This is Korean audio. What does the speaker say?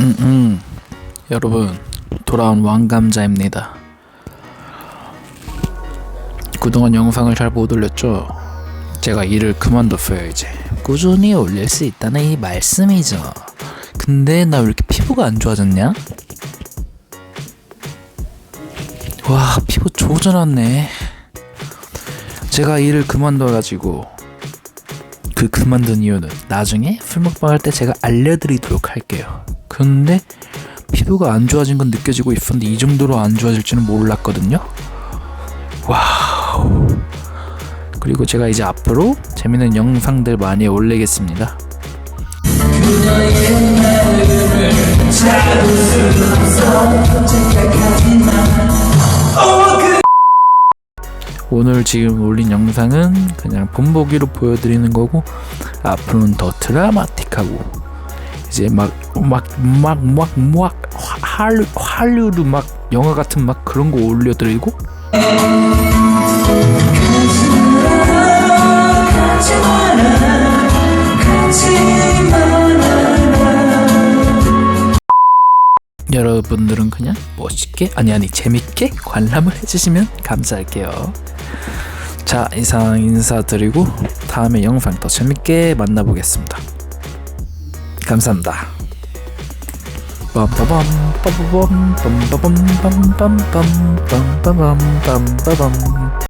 음, 음. 여러분, 돌아온 왕감자입니다. 그동안 영상을 잘 못 올렸죠? 제가 일을 그만뒀어요, 이제. 꾸준히 올릴 수 있다는 이 말씀이죠. 근데 나 왜 이렇게 피부가 안 좋아졌냐? 와, 피부 조져놨네. 제가 일을 그만둬가지고 그 그만둔 이유는 나중에 술 먹방 할 때 제가 알려드리도록 할게요. 근데 피부가 안 좋아진 건 느껴지고 있었는데 이 정도로 안 좋아질 줄은 몰랐거든요. 와우. 그리고 제가 이제 앞으로 재밌는 영상들 많이 올리겠습니다. 오늘 지금 올린 영상은 그냥 본보기로 보여드리는 거고 앞으로는 더 드라마틱하고 이제 막 막 막 막 막 할리 할리우드 막 영화 같은 막 그런 거 올려드리고 여러분들은 그냥 멋있게 아니 아니 재밌게 관람을 해주시면 감사할게요. 자 이상 인사드리고 다음에 영상 더 재밌게 만나보겠습니다. 감사합니다. 빰빠밤 빠바밤 빰빠밤 빰빰빰 빰빠밤 빰빠밤